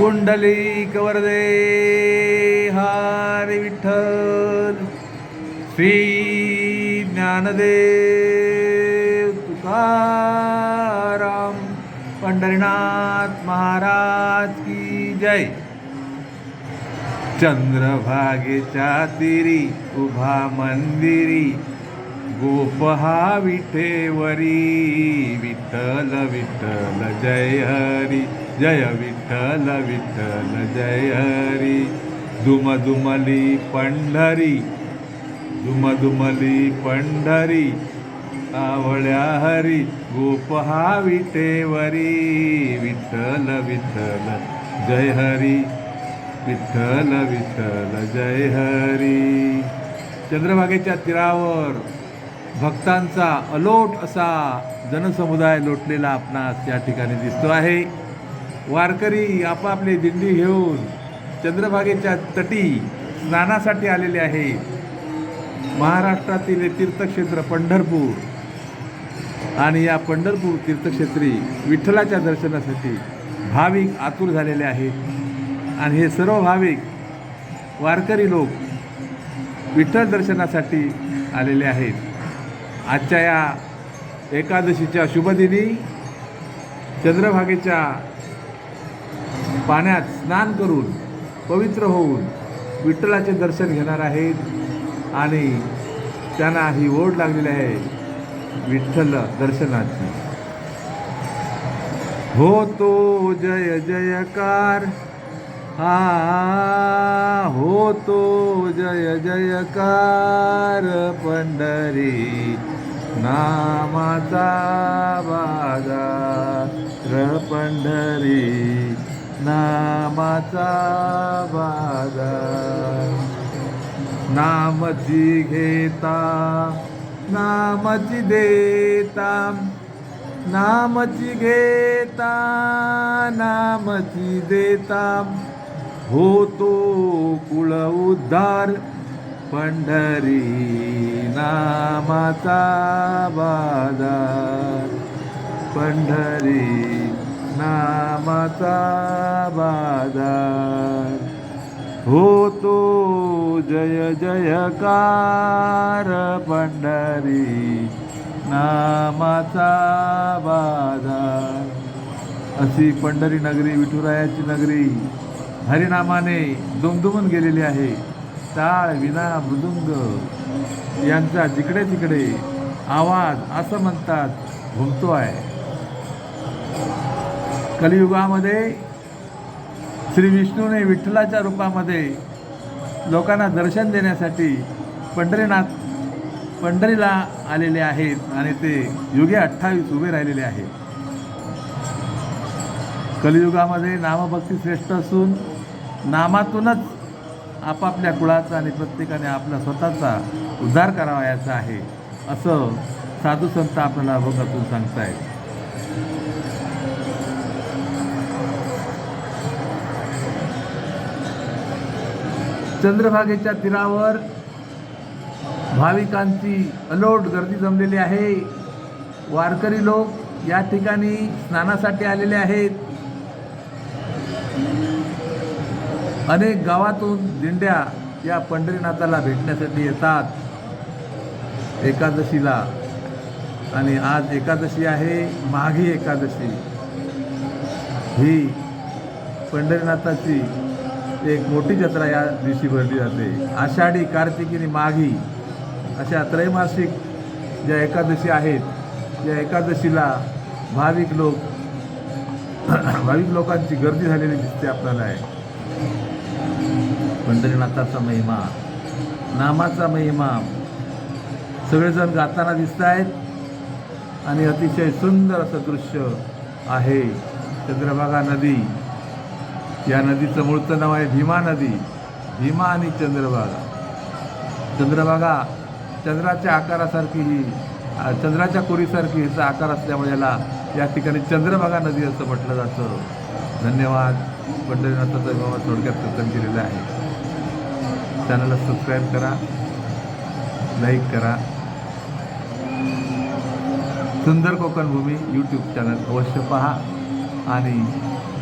कुंडली कवरदे हरी विठ्ठल श्री ज्ञानदेव तुकाराम पंढरीनाथ महाराज की जय. चंद्रभागेच्या तिरी उभा मंदिरी गोपहा विठेवरी विठ्ठल विठ्ठल जय हरी जय विठ्ठल. विठ्ठल जय हरी. दुमदुमली पंढरी. दुमदुमली पंढरी. आवळ्या हरी. गोपहा विठेवरी विठ्ठल विठ्ठल जय हरी. विठ्ठल विठ्ठल जय हरी. चंद्रभागेच्या तीरावर भक्तांचा अलोट असा जनसमुदाय लोटलेला आपणास या ठिकाणी दिसतो आहे. वारकरी आपापली दिंडी घेऊन चंद्रभागेच्या तटी स्नानासाठी आलेले आहेत महाराष्ट्रातील हे तीर्थक्षेत्र पंढरपूर आणि या पंढरपूर तीर्थक्षेत्री विठ्ठलाच्या दर्शनासाठी भाविक आतुर झालेले आहेत. आणि हे सर्व भाविक वारकरी लोक विठ्ठल दर्शनासाठी आलेले आहेत. आजच्या या एकादशीच्या शुभदिनी चंद्रभागेच्या पाण्यात स्नान करून पवित्र होऊन विठ्ठलाचे दर्शन घेणार आहेत. आणि त्यांना ही ओढ लागलेली आहे विठ्ठल दर्शनाची. हो तो जय जयकार. हा हो तो जय जयकार. पंढरी नामाचा बाजार पंढरी नामाचा बाजार नामची घेता नामची देता. नामची घेता नामची देता. होतो कुळ उद्धार पंढरी नामाचा बाजार पंढरी नामाचा बाजार. होतो जय जयकार पंढरी नामाचा बाजार. अशी पंढरी नगरी विठुरायाची नगरी हरिनामाने दुमदुमून गेलेली आहे. टाळ विना मृदुंग यांचा जिकडे तिकडे आवाज असं म्हणतात घुमतो आहे कलियुगामध्ये श्री विष्णूने विठ्ठलाच्या रूपामध्ये लोकांना दर्शन देण्यासाठी पंढरीनाथ पंढरीला आलेले आहेत आणि ते युगे अठ्ठावीस उभे राहिलेले आहेत. कलियुगामध्ये नामभक्ती श्रेष्ठ असून नामातूनच आपापल्या कुळाचा आणि प्रत्येकाने आपला स्वतःचा उद्धार करावायाचा आहे असं साधू संत आपल्याला अभंगातून सांगतायत. चंद्रभागेच्या तीरावर भाविकांची अलोट गर्दी जमलेली आहे. वारकरी लोक या ठिकाणी स्नानासाठी आलेले आहेत. अनेक गावातून दिंड्या या पंढरीनाथाला भेटण्यासाठी येतात. एकादशीला. आणि आज एकादशी आहे माघी एकादशी. ही पंढरीनाथाची एक मोठी जत्रा या दिवशी भरली जाते. आषाढी कार्तिकी माघी अशा त्रैमासिक ज्या एकादशी आहेत या एकादशीला भाविक लोक भाविक लोकांची गर्दी झालेली दिसते आपल्याला. आहे पंढरीनाथाचा महिमा नामाचा महिमा सगळेजण गाताना दिसत आहेत. आणि अतिशय सुंदर असं दृश्य आहे चंद्रभागा नदी. या नदीचं मूळचं नाव आहे भीमा नदी. भीमा आणि चंद्रभागा. चंद्रभागा चंद्राच्या आकारासारखी ही चंद्राच्या कोरीसारखी ह्याचा आकार असल्यामुळे याला या ठिकाणी चंद्रभागा नदी असं म्हटलं जातं. धन्यवाद. पंढरीनाथाचा बाबा थोडक्यात कथन केलेलं आहे. चॅनलला सबस्क्राईब करा लाईक करा. सुंदर कोकण भूमी यूट्यूब चॅनल अवश्य पहा आणि